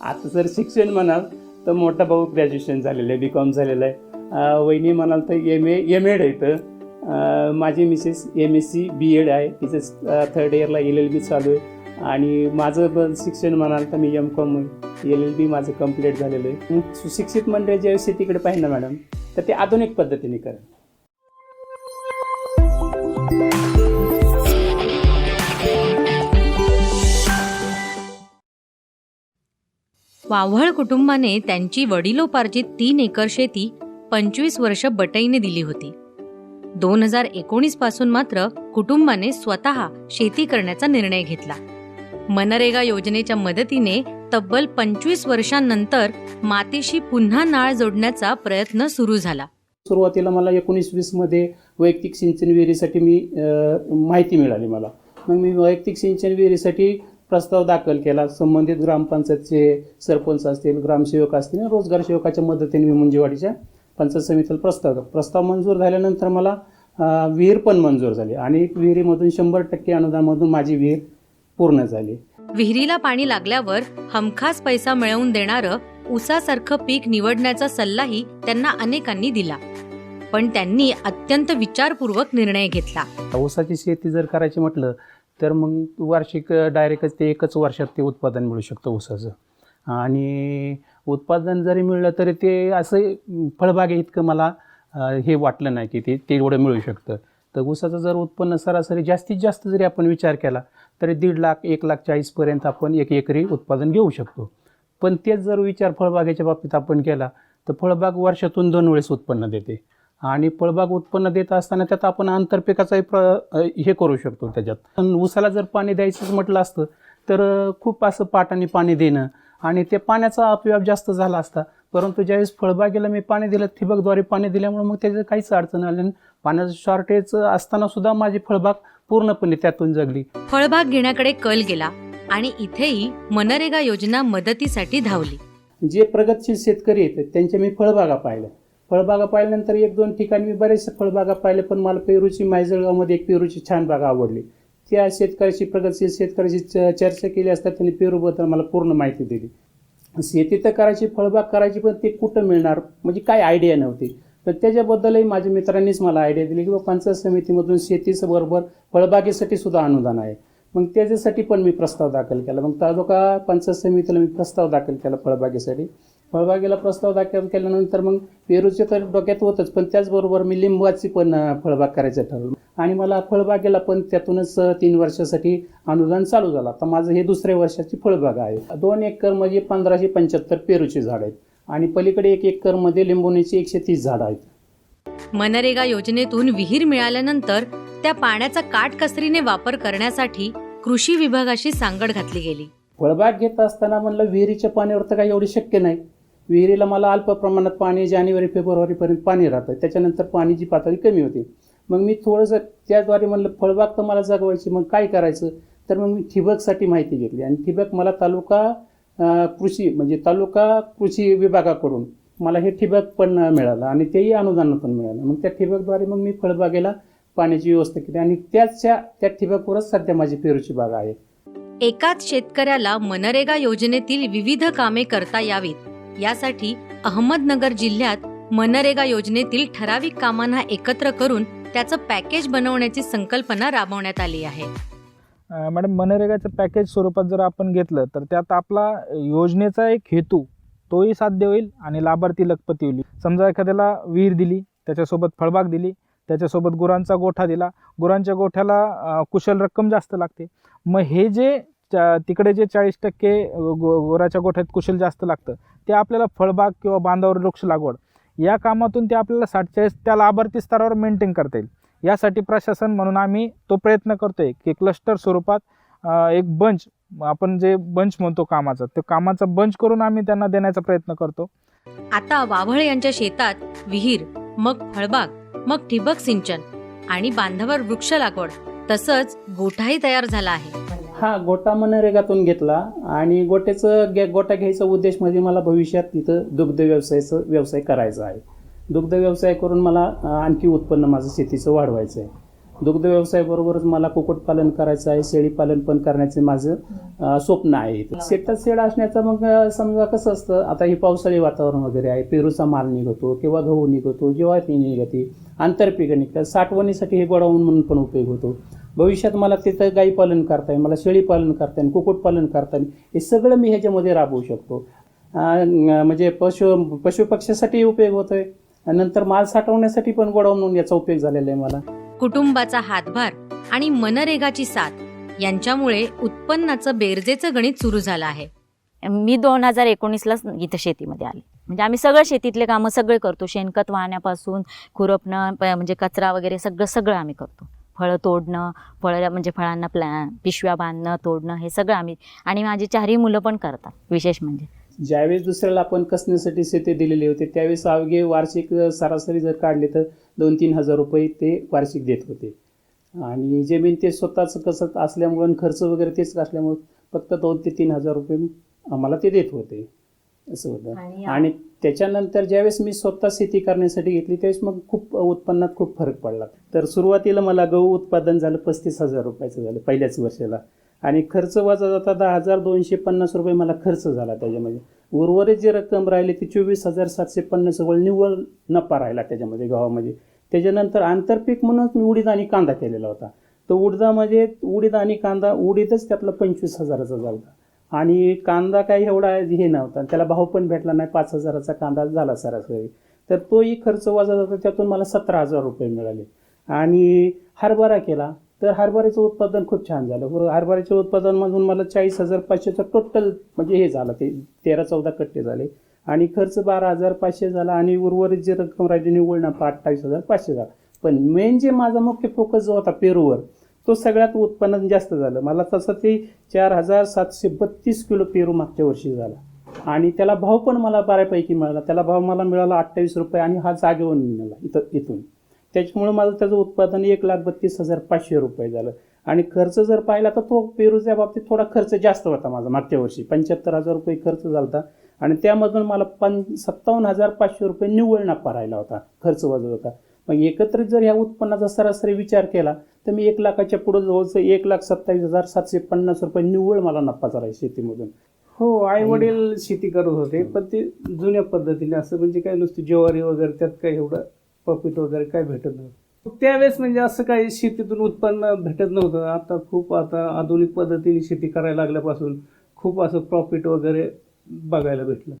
आता जर शिक्षण म्हणाल तर मोठा भाऊ ग्रॅज्युएशन झालेलं आहे बी कॉम झालेलं आहे. वहिनी म्हणाल तर एम ए एम एड आहे तर माझी Mrs M S C B Ed आहे. तिचं थर्ड इयरला एल एल बी चालू आहे. आणि माझं पण शिक्षण म्हणाल तर मी M Com L L B माझं कंप्लीट झालेलं आहे. सुशिक्षित मंडळ ज्यावेळेस शेतीकडे पाहिजे ना मॅडम तर ते आधुनिक पद्धतीने करा. वाव्हळ कुटुंबाने त्यांची वडिलोपार्जित तीन एकर शेती पंचवीस वर्ष बटईने दिली होती. दोन हजार एकोणीसपासून मात्र कुटुंबाने स्वतः शेती करण्याचा निर्णय घेतला. मनरेगा योजनेच्या मदतीने तब्बल पंचवीस वर्षांनंतर मातीशी पुन्हा नाळ जोडण्याचा प्रयत्न सुरू झाला. सुरुवातीला मला एकोणीस वीसमध्ये वैयक्तिक सिंचन विहिरीसाठी मी माहिती मिळाली मला. मग मी वैयक्तिक सिंचन विहिरीसाठी प्रस्ताव दाखल केला. संबंधित ग्रामपंचायतचे सरपंच असतील ग्रामसेवक असतील रोजगार सेवकाच्या मदतीने मी मुंजेवाडीच्या पंचायत समितीला प्रस्ताव प्रस्ताव मंजूर झाल्यानंतर मला विहीर पण मंजूर झाली. आणि विहिरीमधून शंभर टक्के अनुदानामधून माझी विहीर पूर्ण झाली. विहिरीला पाणी लागल्यावर हमखास पैसा मिळवून देणारं ऊसासारखं पीक निवडण्याचा सल्लाही त्यांना अनेकांनी दिला. पण त्यांनी अत्यंत विचारपूर्वक निर्णय घेतला. ऊसाची शेती जर करायची म्हटलं तर मग वार्षिक डायरेक्टच ते एकच वर्षात ते उत्पादन मिळू शकतं ऊसाचं. आणि उत्पादन जरी मिळलं तरी ते असं फळबागे इतकं मला हे वाटलं नाही की ते तेवढं मिळू शकतं. तर ऊसाचं जर उत्पन्न सरासरी जास्तीत जास्त जरी आपण विचार केला तरी दीड लाख एक लाख चाळीसपर्यंत आपण एक एकरी उत्पादन घेऊ शकतो. पण तेच जर विचार फळबागेच्या बाबतीत आपण केला तर फळबाग वर्षातून दोन वेळेस उत्पन्न देते. आणि फळबाग उत्पन्न देत असताना त्यात आपण आंतरपिकाचाही प्र हे करू शकतो त्याच्यात. पण ऊसाला जर पाणी द्यायचंच म्हटलं असतं तर खूप असं पाटाने पाणी देणं आणि ते पाण्याचा अपव्याप जास्त झाला असता परंतु ज्यावेळेस फळबागेला मी पाणी दिलं ठिबकद्वारे पाणी दिल्यामुळे मग त्याचं काहीच अडचण आली नाही. पाण्याचं शॉर्टेज असताना सुद्धा माझी फळबाग पूर्णपणे त्यातून जगली. फळबाग घेण्याकडे कल गेला आणि इथेही मनरेगा योजना मदतीसाठी धावली. जे प्रगतशील शेतकरी आहेत त्यांच्या मी फळबागा पाहिल्या. फळबागा पाहिल्यानंतर एक दोन ठिकाणी मी बरेचसे फळबागा पाहिले पण मला पेरूची मायजळगावमध्ये एक पेरूची छान बागा आवडली. त्या शेतकऱ्याची प्रगतशील शेतकऱ्याची च- चर्चा केली असता त्यांनी पेरूबद्दल मला पूर्ण माहिती दिली. शेती तर करायची फळबाग करायची पण ते कुठं मिळणार? म्हणजे काय आयडिया नव्हती. तर त्याच्याबद्दलही माझ्या मित्रांनीच मला आयडिया दिली की बा पंचायत समितीमधून शेतीचं बरोबर फळबागेसाठी सुद्धा अनुदान आहे. मग त्याच्यासाठी पण मी प्रस्ताव दाखल केला. मग तालुका पंचायत समितीला मी प्रस्ताव दाखल केला फळबागेसाठी. फळबागेला प्रस्ताव दाखल केल्यानंतर मग पेरूचे तर डोक्यात होतच पण त्याचबरोबर मी लिंबाची पण फळबाग करायचं ठरवलं. आणि मला फळबागेला पण त्यातूनच तीन वर्षासाठी अनुदान चालू झालं. आता माझं हे दुसऱ्या वर्षाची फळबाग आहे. दोन एकर म्हणजे पंधराशे पंच्याहत्तर पेरूची झाड आहेत. आणि पलीकडे एक एकरमध्ये लिंबोणीची एकशे तीस झाडं आहेत. मनरेगा योजनेतून विहीर मिळाल्यानंतर त्या पाण्याचा काटकसरीने वापर करण्यासाठी कृषी विभागाशी सांगड घातली गेली. फळबाग घेत असताना म्हणलं विहिरीच्या पाण्यावर तर काही एवढे शक्य नाही. विहिरीला मला अल्प प्रमाणात पाणी जानेवारी फेब्रुवारीपर्यंत पाणी राहतं. त्याच्यानंतर पाण्याची पातळी कमी होते. मग मी थोडंसं त्याद्वारे म्हणलं फळबाग तर मला जगवायची मग काय करायचं? तर मग मी ठिबकसाठी माहिती घेतली. आणि ठिबक मला तालुका कृषी म्हणजे तालुका कृषी विभागाकडून मला हे ठिबक पण मिळालं आणि तेही अनुदान पण मिळालं. मग त्या ठिबकद्वारे मग मी फळबागेला पाण्याची व्यवस्था केली आणि त्याच्या त्या ठिबकवरच सध्या माझी पेरूची बाग आहे. एकाच शेतकऱ्याला मनरेगा योजनेतील विविध कामे करता यावीत. यासाठी अहमदनगर जिल्ह्यात मनरेगा योजनेतील ठराविक कामांना एकत्र करून त्याचं पॅकेज बनवण्याची संकल्पना राबवण्यात आली आहे. मॅडम मनरेगाचं पॅकेज स्वरूपात जर आपण घेतलं तर त्यात आपला योजनेचा एक हेतू तोही साध्य होईल आणि लाभार्थी लखपती होईल. समजा एखाद्याला विहीर दिली त्याच्यासोबत फळबाग दिली त्याच्यासोबत गुरांचा गोठा दिला गुरांच्या गोठ्याला कुशल रक्कम जास्त लागते. मग हे जे च्या तिकडे जे चाळीस टक्के गो गोराच्या गोठ्यात कुशल जास्त लागतं ते आपल्याला फळबाग किंवा बांधावर वृक्ष लागवड या कामातून ते आपल्याला साठ चाळीस त्या लाभार्थी स्तरावर मेंटेन करता येईल. यासाठी प्रशासन म्हणून आम्ही तो प्रयत्न करतोय की क्लस्टर स्वरूपात एक बंच आपण जे बंच म्हणतो कामाचा ते कामाचा बंच करून आम्ही त्यांना देण्याचा प्रयत्न करतो. आता वाभळ यांच्या शेतात विहीर मग फळबाग मग ठिबक सिंचन आणि बांधावर वृक्ष लागवड तसंच गोठाही तयार झाला आहे. हा गोटा मनरेगातून घेतला आणि गोट्याचं गे गोटा घ्यायचा उद्देश म्हणजे मला भविष्यात तिथं दुग्ध व्यवसायाचं व्यवसाय करायचा आहे. दुग्ध व्यवसाय करून मला आणखी उत्पन्न माझं शेतीचं वाढवायचं आहे. दुग्ध व्यवसायाबरोबरच मला कुक्कुटपालन करायचं आहे शेळीपालन पण करण्याचे माझं स्वप्न आहे शेतात शेड असण्याचं मग समजा कसं असतं आता हे पावसाळी वातावरण वगैरे आहे पेरूचा माल निघतो किंवा गहू निघतो ज्वारी निघते आंतरपिकं निघतात साठवणीसाठी हे गोडाऊन म्हणून पण उपयोग होतो. भविष्यात मला तिथं गाई पालन करता येईल मला शेळी पालन करता येईल कुक्कुटपालन करता येईल हे सगळं मी ह्याच्यामध्ये राबवू शकतो. म्हणजे पशु पशुपक्ष्यासाठी उपयोग होतोय नंतर माल साठवण्यासाठी पण गोडाऊन म्हणून याचा उपयोग झालेला आहे मला. कुटुंबाचा हातभार आणि मनरेगाची साथ यांच्यामुळे उत्पन्नाचं बेरजेचं गणित सुरू झालं आहे. मी दोन हजार एकोणीसलाच इथं शेतीमध्ये आले. म्हणजे आम्ही सगळं शेतीतले कामं सगळे करतो. शेणखत वाहण्यापासून खुरपणं म्हणजे कचरा वगैरे सगळं सगळं आम्ही करतो. फळं तोडणं फळं म्हणजे फळांना प्लॅ पिशव्या बांधणं तोडणं हे सगळं आम्ही आणि माझी चारही मुलं पण करतात विशेष म्हणजे. ज्यावेळेस दुसऱ्याला आपण कसण्यासाठी शेते दिलेले होते त्यावेळेस अवघे वार्षिक सरासरी जर काढले तर दोन तीन हजार रुपये ते वार्षिक देत होते. आणि जमीन ते स्वतःच कसत असल्यामुळं खर्च वगैरे तेच असल्यामुळं फक्त दोन ते तीन हजार रुपये आम्हाला ते देत होते. असं होतं. आणि त्याच्यानंतर ज्यावेळेस मी स्वतः शेती करण्यासाठी घेतली त्यावेळेस मग खूप उत्पन्नात खूप फरक पडला. तर सुरुवातीला मला गहू उत्पादन झालं पस्तीस हजार रुपयाचं झालं पहिल्याच वर्षाला. आणि खर्च वाजा जाता दहा हजार दोनशे पन्नास रुपये मला खर्च झाला त्याच्यामध्ये. उर्वरित जी रक्कम राहिली ती चोवीस हजार सातशे पन्नास रुपये निव्वळ नफा राहिला त्याच्यामध्ये गव्हामध्ये. त्याच्यानंतर आंतरपीक म्हणूनच मी उडीद आणि कांदा केलेला होता. तर उडदामध्ये उडीद आणि कांदा उडीदच त्यातला पंचवीस हजाराचा झाला आणि कांदा काही एवढा हे नव्हता. त्याला भाव पण भेटला नाही पाच हजाराचा कांदा झाला सरासरी. तर तोही खर्च वाजत जातो त्यातून मला सतरा हजार रुपये मिळाले. आणि हरभरा केला तर हरभऱ्याचं उत्पादन खूप छान झालं. बरोबर हरभऱ्याच्या उत्पादनामधून मला चाळीस हजार पाचशेचं टोटल म्हणजे हे झालं ते तेरा चौदा कट्टे झाले. आणि खर्च बारा हजार पाचशे झाला आणि उर्वरित जी रक्कम राहिली निवडणार अठ्ठावीस हजार पाचशे झाला. पण मेन जे माझा मुख्य फोकस जो होता पेरूवर तो सगळ्यात उत्पन्न जास्त झालं. मला तसं ते चार हजार सातशे बत्तीस किलो पेरू मागच्या वर्षी झाला. आणि त्याला भाव पण मला बऱ्यापैकी मिळाला. त्याला भाव मला मिळाला अठ्ठावीस रुपये आणि हा जागेवर मिळाला इथं इथून. त्याच्यामुळे माझं त्याचं उत्पादन एक लाख बत्तीस हजार पाचशे रुपये झालं. आणि खर्च जर पाहिला तर तो पेरूच्या बाबतीत थोडा खर्च जास्त होता माझा मागच्या वर्षी. पंच्याहत्तर हजार रुपये खर्च झाला होता आणि त्यामधून मला पं सत्तावन्न हजार पाचशे रुपये निव्वळ नफा राहिला होता. खर्च वाजत होता. मग एकत्रित जर ह्या उत्पन्नाचा सरासरी विचार केला तर मी एक लाखाच्या पुढे जवळचं एक लाख सत्तावीस हजार सातशे पन्नास रुपये निव्वळ मला नफा झाला आहे शेतीमधून. हो आई वडील शेती करत होते पण ते जुन्या पद्धतीने असं म्हणजे काय नुसती ज्वारी वगैरे त्यात काय एवढं प्रॉफिट वगैरे काय भेटत नव्हतं. त्यावेळेस म्हणजे असं काही शेतीतून उत्पन्न भेटत नव्हतं. आता खूप आता आधुनिक पद्धतीने शेती करायला लागल्यापासून खूप असं प्रॉफिट वगैरे बघायला भेटलं.